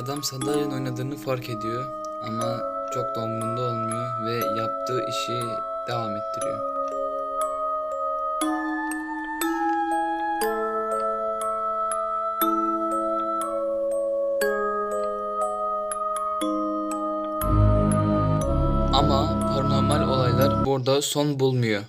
Adam sandalyenin oynadığını fark ediyor ama çok da umurunda olmuyor ve yaptığı işi devam ettiriyor. Ama paranormal olaylar burada son bulmuyor.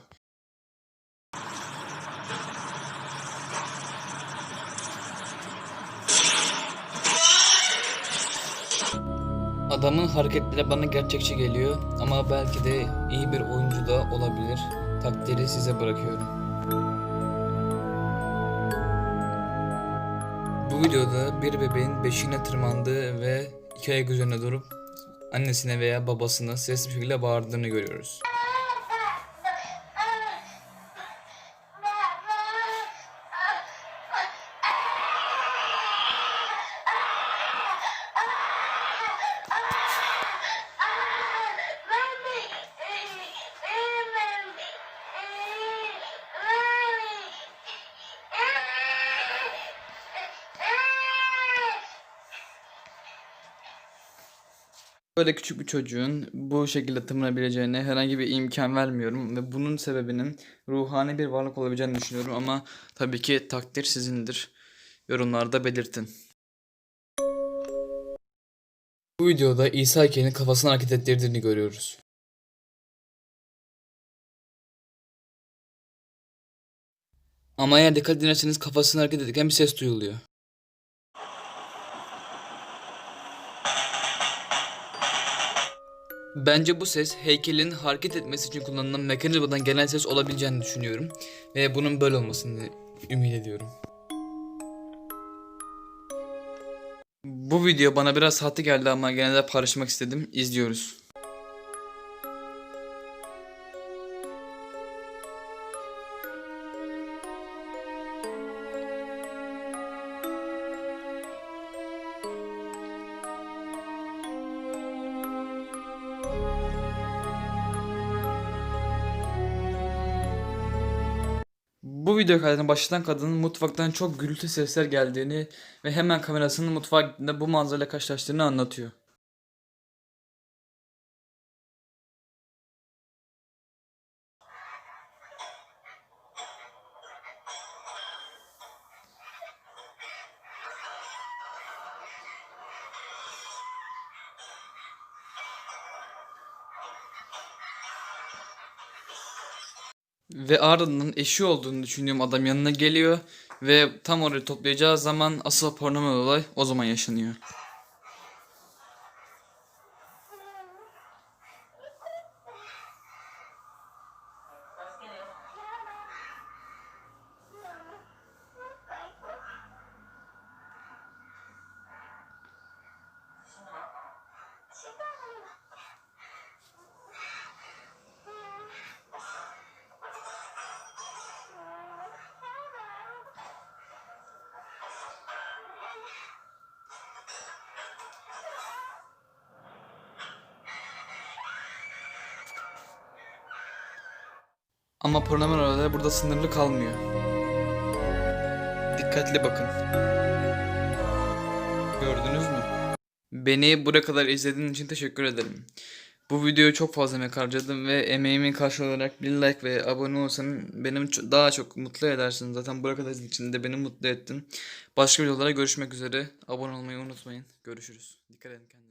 Adamın hareketleri bana gerçekçi geliyor ama belki de iyi bir oyuncu da olabilir. Takdiri size bırakıyorum. Bu videoda bir bebeğin beşiğine tırmandığı ve iki ayak üzerine durup annesine veya babasına sesli bir şekilde bağırdığını görüyoruz. Böyle küçük bir çocuğun bu şekilde tırmanabileceğine herhangi bir imkan vermiyorum ve bunun sebebinin ruhani bir varlık olabileceğini düşünüyorum ama tabii ki takdir sizindir. Yorumlarda belirtin. Bu videoda İsa heykelinin kafasını hareket ettirdiğini görüyoruz. Ama eğer dikkat ederseniz kafasını hareket ederken bir ses duyuluyor. Bence bu ses heykelin hareket etmesi için kullanılan mekanizmadan gelen ses olabileceğini düşünüyorum. Ve bunun böyle olmasını ümit ediyorum. Bu video bana biraz sahte geldi ama gene de paylaşmak istedim. İzliyoruz. Bu video kaydına başlatan kadının mutfaktan çok gürültü sesler geldiğini ve hemen kamerasının mutfağa gittiğinde bu manzarayla karşılaştığını anlatıyor. Ve ardından eşi olduğunu düşündüğüm adam yanına geliyor ve tam orayı toplayacağı zaman asıl paranormal olay o zaman yaşanıyor. Ama paranormal burada sınırlı kalmıyor. Dikkatli bakın. Gördünüz mü? Beni buraya kadar izlediğin için teşekkür ederim. Bu videoya çok fazla emek harcadım ve emeğimin karşılığı olarak bir like ve abone olursan benim daha çok mutlu edersin. Zaten buraya kadar için de beni mutlu ettin. Başka videolara görüşmek üzere. Abone olmayı unutmayın. Görüşürüz. Dikkat edin kendinize.